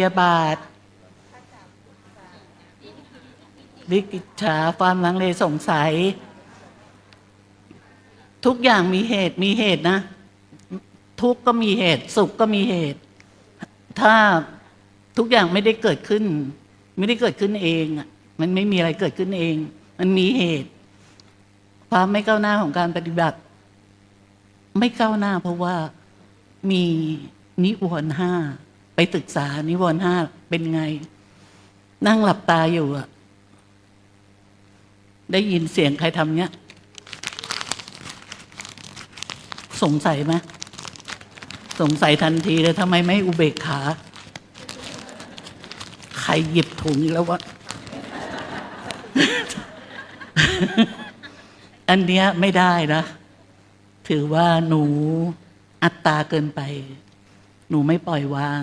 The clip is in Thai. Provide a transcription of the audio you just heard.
ยาบาทวิกิจฉาความลังเลสงสัย ทุกอย่างมีเหตุมีเหตุนะ ทุกก็มีเหตุ สุขก็มีเหตุ ถ้าทุกอย่างไม่ได้เกิดขึ้น ไม่ได้เกิดขึ้นเองมันไม่มีอะไรเกิดขึ้นเอง มันมีเหตุ ความไม่ก้าวหน้าของการปฏิบัติ ไม่ก้าวหน้าเพราะว่ามีนิวรณ์ห้า ไปศึกษานิวรณ์ห้าเป็นไง นั่งหลับตาอยู่อะได้ยินเสียงใครทำเนี้ย สงสัยไหมสงสัยทันทีเลยทำไมไม่อุเบกขา ใครหยิบถุงแล้ววะ อันเนี้ยไม่ได้นะ ถือว่าหนูอัตตาเกินไป หนูไม่ปล่อยวาง